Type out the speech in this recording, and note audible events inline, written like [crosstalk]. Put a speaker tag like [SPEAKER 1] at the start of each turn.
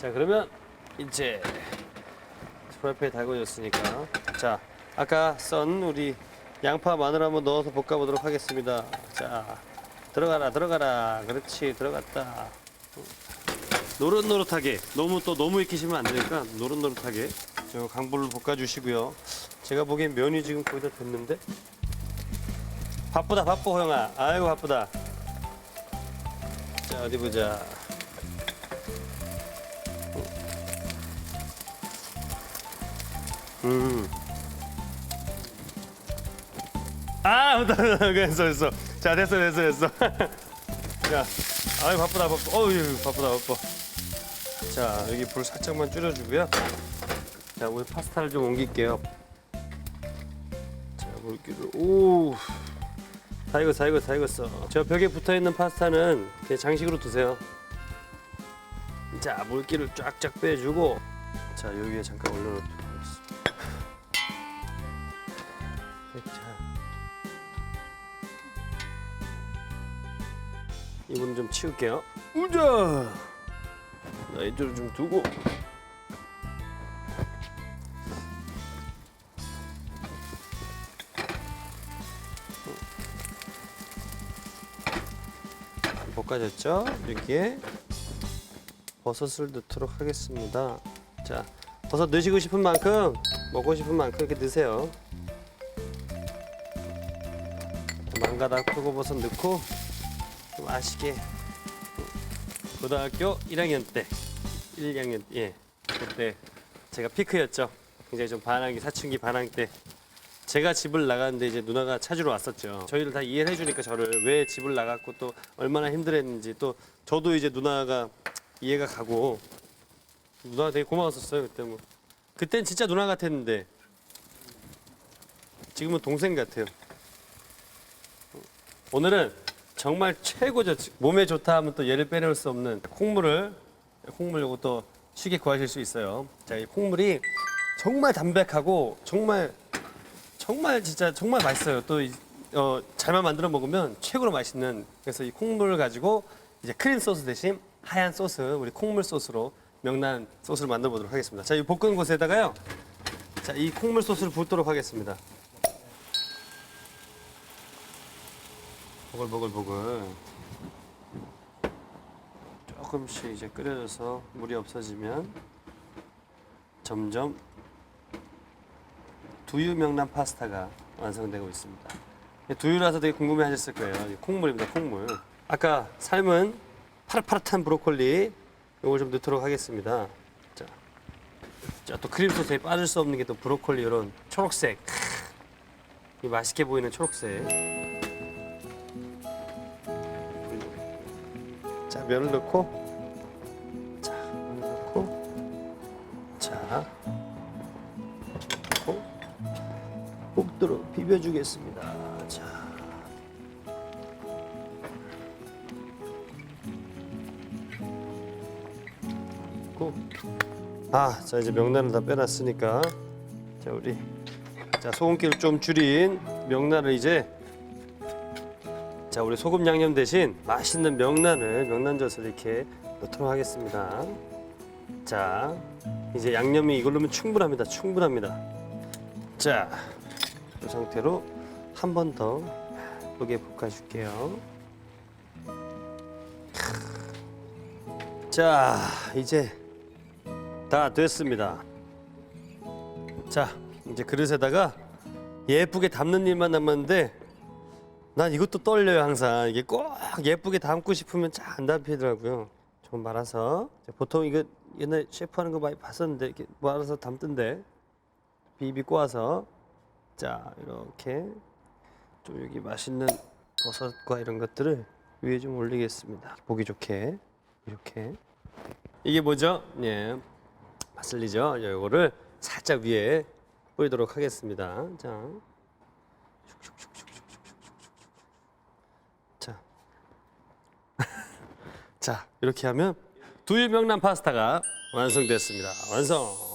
[SPEAKER 1] 자 그러면 이제 프라이팬에 달궈졌으니까 자 아까 썬 우리 양파 마늘 한번 넣어서 볶아보도록 하겠습니다. 자 들어가라 들어가라 그렇지 들어갔다. 노릇노릇하게 너무 또 너무 익히시면 안 되니까 노릇노릇하게 저 강불을 볶아주시고요. 제가 보기엔 면이 지금 거의 다 됐는데 바쁘다 바빠 호영아 아이고 바쁘다. 자 어디 보자. 음. 아, 됐어, 됐어. 자, 됐어, 됐어, 됐어. [laughs] 자, 아유 바쁘다, 바빠. 어우, 바쁘다, 바빠. 자, 여기 불 살짝만 줄여주고요. 자, 우리 파스타를 좀 옮길게요. 자, 물기를 오, 다 익었어, 다 익었어, 다 익었어. 저 벽에 붙어 있는 파스타는 그냥 장식으로 두세요. 자, 물기를 쫙쫙 빼주고, 자, 여기에 잠깐 올려놓도 이분 좀 치울게요. 우자. 나 이쪽을 좀 두고. 볶아졌죠? 여기에 버섯을 넣도록 하겠습니다. 자, 버섯 넣으시고 싶은 만큼 먹고 싶은 만큼 이렇게 넣으세요. 망가닥 표고버섯 넣고 좀 맛있게. 고등학교 1학년 때 1학년 예 그때 제가 피크였죠. 굉장히 좀 반항기 사춘기 반항 때 제가 집을 나갔는데 이제 누나가 찾으러 왔었죠. 저희를 다 이해를 해주니까 저를 왜 집을 나갔고 또 얼마나 힘들었는지 또 저도 이제 누나가 이해가 가고 누나가 되게 고마웠었어요 그때 뭐. 그땐 진짜 누나 같았는데 지금은 동생 같아요. 오늘은 정말 최고죠. 몸에 좋다 하면 또 얘를 빼놓을 수 없는 콩물을 콩물 요거 또 쉽게 구하실 수 있어요. 자, 이 콩물이 정말 담백하고 정말 정말 진짜 정말 맛있어요. 또 이- 어, 잘만 만들어 먹으면 최고로 맛있는 그래서 이 콩물을 가지고 이제 크림 소스 대신 하얀 소스 우리 콩물 소스로 명란 소스를 만들어 보도록 하겠습니다. 자, 이 볶은 곳에다가요. 자, 이 콩물 소스를 붓도록 하겠습니다. 보글보글보글 조금씩 이제 끓여져서 물이 없어지면 점점 두유 명란 파스타가 완성되고 있습니다. 두유라서 되게 궁금해 하셨을 거예요. 이 콩물입니다, 콩물. 아까 삶은 파릇파릇한 브로콜리 이걸 좀 넣도록 하겠습니다. 자, 자, 또 크림 소스에 빠질 수 없는 게 또 브로콜리 이런 초록색, 이 맛있게 보이는 초록색. 자 면을 넣고. 자 면을 넣고. 자 넣고. 볶도록 비벼주겠습니다. 자. 고. 아, 자 이제 명란을 다 빼놨으니까. 자 우리. 자 소금기를 좀 줄인 명란을 이제 자 우리 소금 양념 대신 맛있는 명란을 명란젓을 이렇게 넣도록 하겠습니다. 자 이제 양념이 이걸로면 충분합니다. 충분합니다. 자 이 상태로 한 번더 예쁘게 볶아줄게요. 자 이제 다 됐습니다. 자 이제 그릇에다가 예쁘게 담는 일만 남았는데 난 이것도 떨려요 항상. 이게 꼭 예쁘게 담고 싶으면 잘 안 담히더라고요. 좀 말아서. 자, 보통 이거 옛날 셰프 하는 거 많이 봤었는데 이렇게 말아서 담던데. 비비 꼬아서. 자 이렇게 좀 여기 맛있는 버섯과 이런 것들을 위에 좀 올리겠습니다. 보기 좋게. 이렇게. 이게 뭐죠? 예. 파슬리죠? 이거를 살짝 위에 뿌리도록 하겠습니다. 자. 자. 자, 이렇게 하면 두유 명란 파스타가 완성됐습니다. 완성.